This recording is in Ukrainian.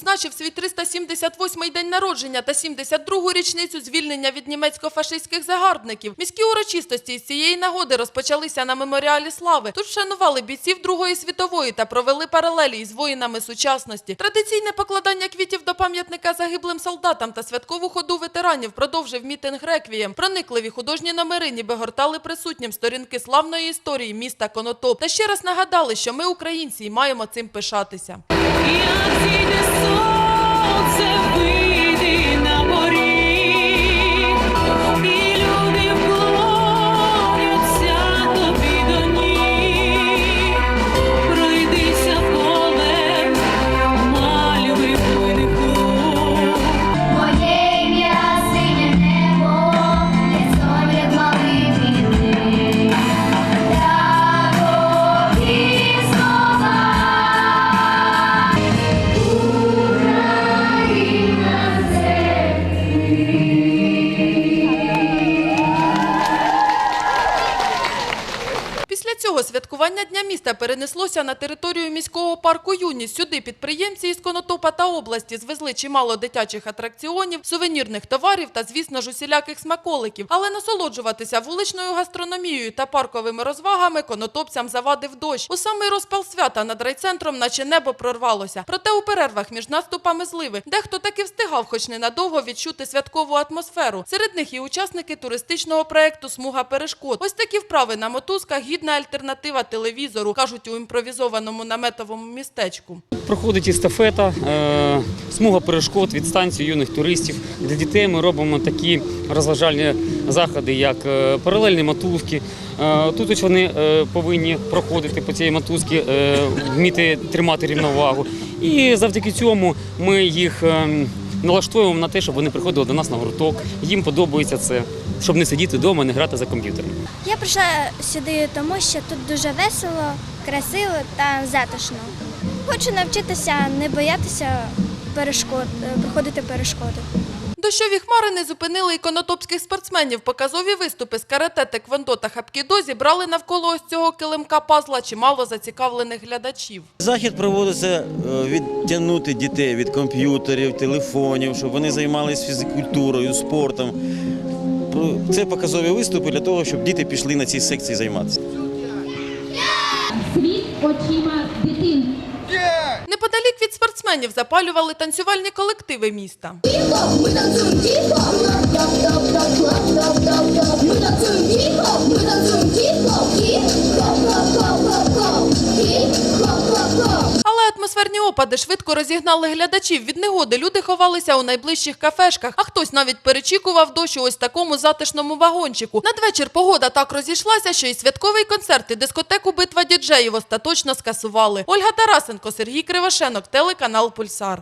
відзначив свій 378-й день народження та 72-гу річницю звільнення від німецько-фашистських загарбників. Міські урочистості з цієї нагоди розпочалися на меморіалі слави. Тут вшанували бійців Другої світової та провели паралелі із воїнами сучасності. Традиційне покладання квітів до пам'ятника загиблим солдатам та святкову ходу ветеранів продовжив мітинг реквієм. Проникливі художні номери ніби гортали присутнім сторінки славної історії міста Конотоп. Та ще раз нагадали, що ми українці і маємо цим пишатися. You see the sun. Цього святкування Дня міста перенеслося на територію міського парку Юність. Сюди підприємці із Конотопа та області звезли чимало дитячих атракціонів, сувенірних товарів та, звісно ж, усіляких смаколиків. Але насолоджуватися вуличною гастрономією та парковими розвагами конотопцям завадив дощ. У самий розпал свята над райцентром, наче небо прорвалося. Проте у перервах між наступами зливи дехто таки встигав, хоч ненадовго, відчути святкову атмосферу. Серед них і учасники туристичного проекту Смуга перешкод. Ось такі вправи на мотузках гідна альтернатива телевізору, кажуть у імпровізованому наметовому містечку. Проходить естафета, е, смуга перешкод від станції юних туристів. Для дітей ми робимо такі розважальні заходи, як е, паралельні мотузки. Е, Тут вони повинні проходити по цій мотузці, е, вміти тримати рівновагу. І завдяки цьому ми їх е, налаштовуємо на те, щоб вони приходили до нас на гурток. Їм подобається це, щоб не сидіти вдома, не грати за комп'ютером. Я прийшла сюди тому, що тут дуже весело, красиво та затишно. Хочу навчитися не боятися перешкод, е, проходити перешкоди. Дощові хмари не зупинили і конотопських спортсменів. Показові виступи з карате, теквондо та хапкідо зібрали навколо ось цього килимка пазла чимало зацікавлених глядачів. Захід проводиться е, відтягнути дітей від комп'ютерів, телефонів, щоб вони займалися фізикультурою, спортом. Про- Це показові виступи для того, щоб діти пішли на ці секції займатися. світ очима дитини. Неподалік від спортсменів запалювали танцювальні колективи міста. Атмосферні опади швидко розігнали глядачів. Від негоди люди ховалися у найближчих кафешках, а хтось навіть перечікував дощ у ось такому затишному вагончику. Надвечір погода так розійшлася, що і святковий концерт, і дискотеку битва діджеїв остаточно скасували. Ольга Тарасенко, Сергій Кривошенок, телеканал Пульсар.